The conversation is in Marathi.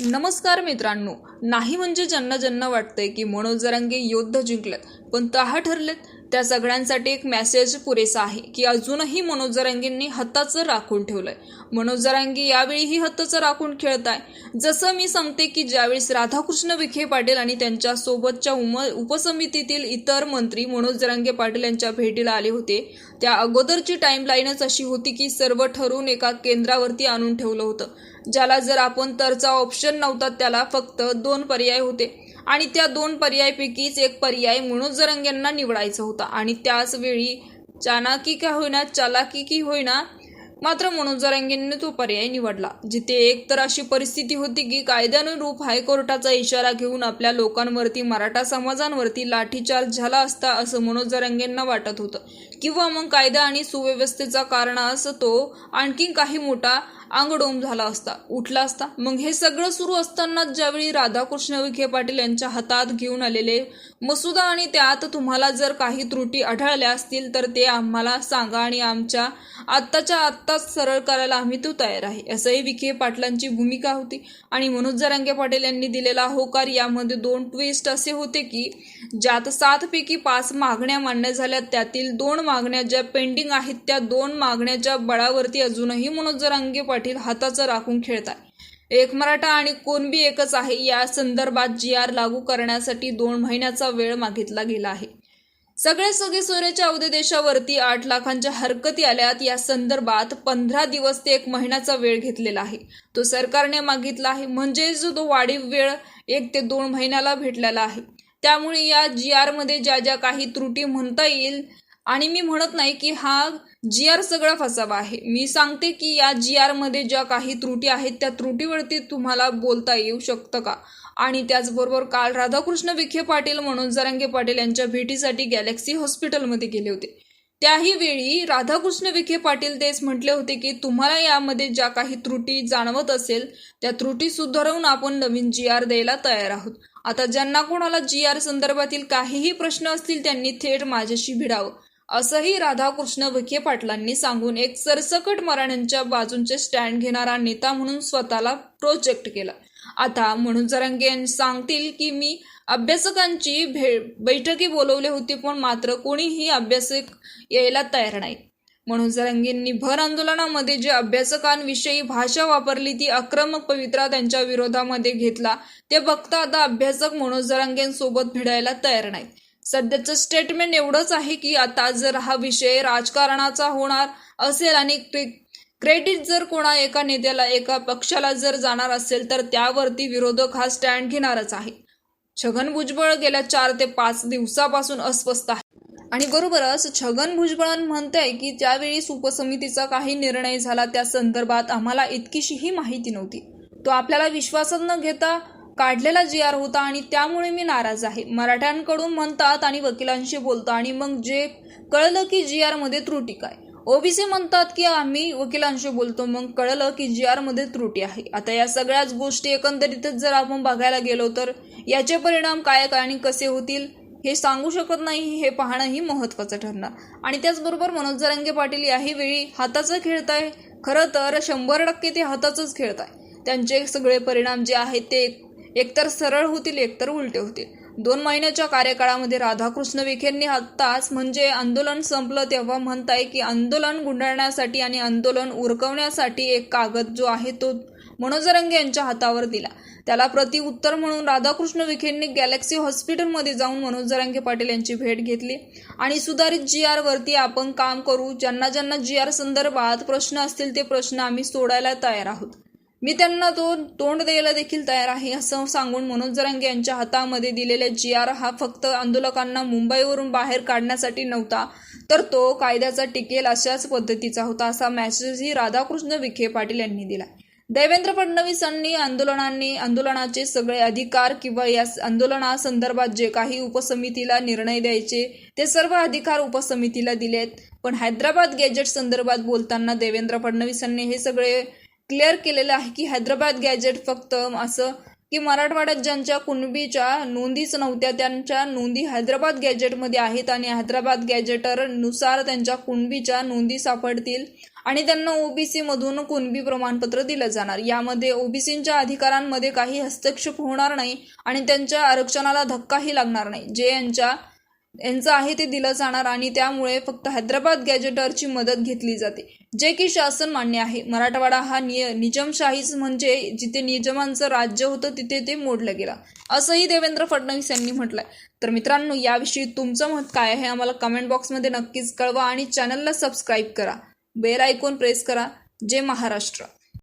नमस्कार मित्रांनो. नाही म्हणजे ज्यांना ज्यांना वाटतंय की मनोज जरांगे योद्ध जिंकलेत पण तहा ठरलेत त्या सगळ्यांसाठी एक मेसेज पुरेसा आहे की अजूनही मनोज जरांगेंनी हत्ताचं राखून ठेवलंय. मनोज जरांगे यावेळीही हत्ताचं राखून खेळत आहे जसं मी सांगते की ज्यावेळेस राधाकृष्ण विखे पाटील आणि त्यांच्या सोबतच्या उम उपसमितीतील इतर मंत्री मनोज जरांगे पाटील यांच्या भेटीला आले होते त्या अगोदरची टाईमलाईनच अशी होती की सर्व ठरवून एका केंद्रावरती आणून ठेवलं होतं. ज्याला जर आपण तरचा ऑप्शन नव्हता त्याला फक्त दोन पर्याय होते. आणि त्या दोन पर्यायपैकीच एक पर्याय म्हणून जरंग यांना निवडायचा होता. आणि त्याच वेळी चाणाकी का होईना चालाकी की होईना मात्र मनोज जरांगेंनी तो पर्याय निवडला. जिथे एक तर अशी परिस्थिती होती की कायद्यानुरूप हायकोर्टाचा इशारा घेऊन आपल्या लोकांवरती मराठा समाजांवरती लाठीचार्ज झाला असता असं मनोज जरांगेंना वाटत होतं. किंवा मग कायदा आणि सुव्यवस्थेचा कारणास तो आणखी काही मोठा आंगडोम झाला असता उठला असता. मग हे सगळं सुरू असताना ज्यावेळी राधाकृष्ण विखे पाटील यांच्या हातात घेऊन आलेले मसुदा आणि त्यात तुम्हाला जर काही त्रुटी आढळल्या असतील तर ते आम्हाला सांगा आणि आमच्या आत्ताच्या आत्ताच सरळ करायला आम्ही तो तयार आहे असंही विखे पाटलांची भूमिका होती. आणि मनोज जरांगे पाटील यांनी दिलेला होकार यामध्ये दोन ट्विस्ट असे होते की ज्यात सातपैकी पाच मागण्या मान्य झाल्या त्यातील दोन मागण्या ज्या पेंडिंग आहेत त्या दोन मागण्याच्या बळावरती अजूनही मनोज जरांगे पाटील हाताचं राखून खेळत आहे एक मराठा आणि कोणबी एकच आहे. या संदर्भात जी आर लागू करण्यासाठी दोन महिन्याचा वेळ मागितला गेला आहे. सगळे सगळे सोरेच्या अवधे देशावरती आठ लाखांच्या हरकती आल्यात. या संदर्भात पंधरा दिवस ते एक महिन्याचा वेळ घेतलेला आहे. तो सरकारने मागितला आहे. म्हणजे जो तो वाढीव वेळ एक ते दोन महिन्याला भेटलेला आहे. त्यामुळे या जी आरमध्ये ज्या ज्या काही त्रुटी म्हणता येईल आणि मी म्हणत नाही की हा जी आर सगळा फसावा आहे. मी सांगते की या जी आरमध्ये ज्या काही त्रुटी आहेत त्या त्रुटीवरती तुम्हाला बोलता येऊ शकतं का? आणि त्याचबरोबर काल राधाकृष्ण विखे पाटील म्हणून जरांगे पाटील यांच्या भेटीसाठी गॅलेक्सी हॉस्पिटलमध्ये गेले होते. त्याही वेळी राधाकृष्ण विखे पाटील तेच म्हटले होते की तुम्हाला यामध्ये ज्या काही त्रुटी जाणवत असेल त्या त्रुटी सुधारवून आपण नवीन जी आर द्यायला तयार आहोत. आता ज्यांना कोणाला जी आर संदर्भातील काहीही प्रश्न असतील त्यांनी थेट माझ्याशी भिडावं. असंही राधाकृष्ण विखे पाटलांनी सांगून एक सरसकट मराठ्यांच्या बाजूंचे स्टँड घेणारा नेता म्हणून स्वतःला प्रोजेक्ट केला. आता म्हणून जरंगे सांगतील की मी अभ्यासकांची भे बैठकी बोलवली होती पण मात्र कोणीही अभ्यासक यायला तयार नाही. म्हणून जरंगेंनी भर आंदोलनामध्ये जे अभ्यासकांविषयी भाषा वापरली ती आक्रमक पवित्रा त्यांच्या विरोधामध्ये घेतला ते बघता आता अभ्यासक म्हणून जरंगेंसोबत भिडायला तयार नाहीत. सध्याचं स्टेटमेंट एवढंच आहे की आता जर हा विषय राजकारणाचा होणार असेल आणि क्रेडिट जर कोणा एका नेत्याला एका पक्षाला जर जाणार असेल तर त्यावरती विरोधक हा स्टँड घेणारच आहे. छगन भुजबळ गेल्या चार ते पाच दिवसापासून अस्वस्थ आहे. आणि बरोबरच छगन भुजबळ म्हणतंय की त्यावेळी उपसमितीचा काही निर्णय झाला त्या संदर्भात आम्हाला इतकीशीही माहिती नव्हती. तो आपल्याला विश्वासात न घेता काढलेला जी आर होता आणि त्यामुळे मी नाराज आहे. मराठ्यांकडून म्हणतात आणि वकिलांशी बोलतो आणि मग जे कळलं की जी आरमध्ये त्रुटी काय? ओबीसी म्हणतात की आम्ही वकिलांशी बोलतो मग कळलं की जी आरमध्ये त्रुटी आहे. आता या सगळ्याच गोष्टी एकंदरीतच जर आपण बघायला गेलो तर याचे परिणाम काय काय आणि कसे होतील हे सांगू शकत नाही हे पाहणंही महत्त्वाचं ठरणार. आणि त्याचबरोबर मनोज जरांगे पाटील याही वेळी हाताचं खेळताय. खरं तर शंभर टक्के ते हाताचंच खेळताय. त्यांचे सगळे परिणाम जे आहेत ते एकतर सरळ होतील एकतर उलटे होतील. दोन महिन्याच्या कार्यकाळामध्ये राधाकृष्ण विखेंनी आत्ताच म्हणजे आंदोलन संपलं तेव्हा म्हणताय की आंदोलन गुंडाळण्यासाठी आणि आंदोलन उरकवण्यासाठी एक कागद जो आहे तो मनोजरंगे यांच्या हातावर दिला. त्याला प्रतिउत्तर म्हणून राधाकृष्ण विखेंनी गॅलेक्सी हॉस्पिटलमध्ये जाऊन मनोजरंगे पाटील यांची भेट घेतली. आणि सुधारित जी आरवरती आपण काम करू ज्यांना ज्यांना जी आर संदर्भात प्रश्न असतील ते प्रश्न आम्ही सोडायला तयार आहोत. मी त्यांना तो तोंड द्यायला देखील तयार आहे असं सांगून मनोज जरांगे यांच्या हातामध्ये दिलेला जी आर हा फक्त आंदोलकांना मुंबईवरून बाहेर काढण्यासाठी नव्हता तर तो कायद्याचा टिकेल अशाच पद्धतीचा होता असा मॅसेजही राधाकृष्ण विखे पाटील यांनी दिला. देवेंद्र फडणवीसांनी आंदोलनांनी आंदोलनाचे सगळे अधिकार किंवा या आंदोलनासंदर्भात जे काही उपसमितीला निर्णय द्यायचे ते सर्व अधिकार उपसमितीला दिलेत. पण हैदराबाद गॅजेट संदर्भात बोलताना देवेंद्र फडणवीसांनी हे सगळे क्लिअर केलेलं आहे की हैदराबाद गॅजेट फक्त असं की मराठवाड्यात ज्यांच्या कुणबीच्या नोंदीच नव्हत्या त्यांच्या नोंदी हैदराबाद गॅजेटमध्ये आहेत आणि हैदराबाद गॅजेटरनुसार त्यांच्या कुणबीच्या नोंदी सापडतील आणि त्यांना ओबीसीमधून कुणबी प्रमाणपत्र दिलं जाणार. यामध्ये ओबीसींच्या अधिकारांमध्ये काही हस्तक्षेप होणार नाही आणि त्यांच्या आरक्षणाला धक्काही लागणार नाही. जे यांच्या यांचं आहे ते दिलं जाणार आणि त्यामुळे फक्त हैदराबाद गॅजेटरची मदत घेतली जाते. जे की शासन मान्य आहे. मराठवाडा हा निय निजामशाहीच म्हणजे जिथे निजामांचं राज्य होतं तिथे ते मोडलं गेलं. असंही देवेंद्र फडणवीस यांनी म्हटलंय. तर मित्रांनो याविषयी तुमचं मत काय आहे आम्हाला कमेंट बॉक्समध्ये नक्कीच कळवा आणि चॅनलला सबस्क्राईब करा. बेल आयकॉन प्रेस करा. जय महाराष्ट्र.